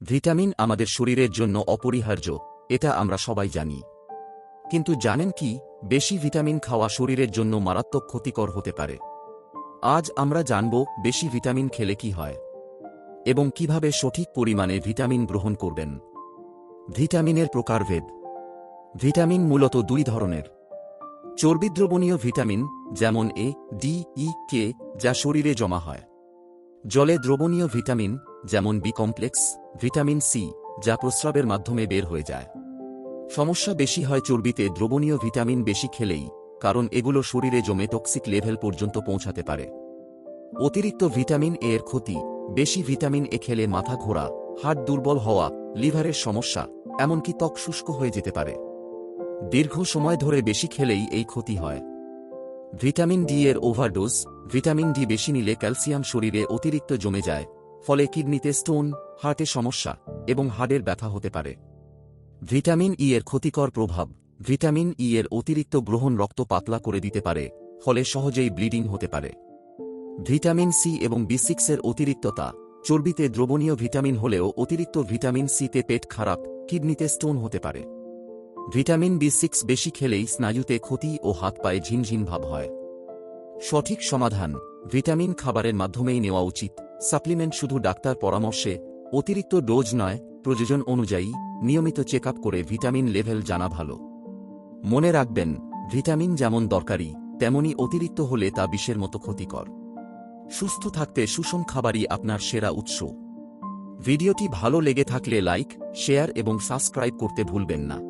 Vitamin আমাদের শরীরের জন্য অপরিহার্য, এটা আমরা সবাই জানি। কিন্তু জানেন কি, বেশি ভিটামিন খাওয়া শরীরের জন্য মারাত্মক ক্ষতিকর হতে পারে। আজ আমরা জানব বেশি ভিটামিন খেলে কি হয়, এবং কীভাবে সঠিক পরিমাণে ভিটামিন গ্রহণ করবেন। ভিটামিনের প্রকারভেদ। ভিটামিন মূলত দুই ধরনের। চর্বিদ্রবণীয় ভিটামিন, যেমন এ, ডি, ই, কে, যা শরীরে জমা হয়। জলে দ্রবণীয় ভিটামিন যেমন বি কমপ্লেক্স, ভিটামিন সি, যা প্রস্রাবের মাধ্যমে বের হয়ে যায়। সমস্যা বেশি হয় চর্বিতে দ্রবণীয় ভিটামিন বেশি খেলেই, কারণ এগুলো শরীরে জমে টক্সিক লেভেল পর্যন্ত পৌঁছাতে পারে। অতিরিক্ত ভিটামিন এ এর ক্ষতি, বেশি ভিটামিন এ খেলে মাথা ঘোরা, হাড় দুর্বল হওয়া, লিভারের সমস্যা, এমনকি ত্বক শুষ্ক হয়ে যেতে পারে। দীর্ঘ সময় ধরে বেশি খেলেই এই ক্ষতি হয়। ভিটামিন ডি এর ওভারডোজ, ভিটামিন ডি বেশি নিলে ক্যালসিয়াম শরীরে অতিরিক্ত জমে যায় ফলে কিডনিতে স্টোন, হার্টে সমস্যা এবং হাড়ের ব্যথা হতে পারে। ভিটামিন ই এর ক্ষতিকর প্রভাব ভিটামিন ই এর অতিরিক্ত গ্রহণ রক্ত পাতলা করে দিতে পারে, ফলে সহজেই ব্লিডিং হতে পারে। ভিটামিন সি এবং বি সিক্সের অতিরিক্ততা চর্বিতে দ্রবণীয় ভিটামিন হলেও অতিরিক্ত ভিটামিন সিতে পেট খারাপ, কিডনিতে স্টোন হতে পারে। ভিটামিন বি সিক্স বেশি খেলেই স্নায়ুতে ক্ষতি ও হাত পায়ে ঝিনঝিন ভাব হয়। সঠিক সমাধান ভিটামিন খাবারের মাধ্যমেই নেওয়া উচিত। সাপ্লিমেন্ট শুধু ডাক্তার পরামর্শে, অতিরিক্ত ডোজ নয়, প্রয়োজন অনুযায়ী নিয়মিত চেক করে ভিটামিন লেভেল জানা ভালো। মনে রাখবেন, ভিটামিন যেমন দরকারি, তেমনি অতিরিক্ত হলে তা বিষের মতো ক্ষতিকর। সুস্থ থাকতে সুষম খাবারই আপনার সেরা উৎস। ভিডিওটি ভালো লেগে থাকলে লাইক, শেয়ার এবং সাবস্ক্রাইব করতে ভুলবেন না।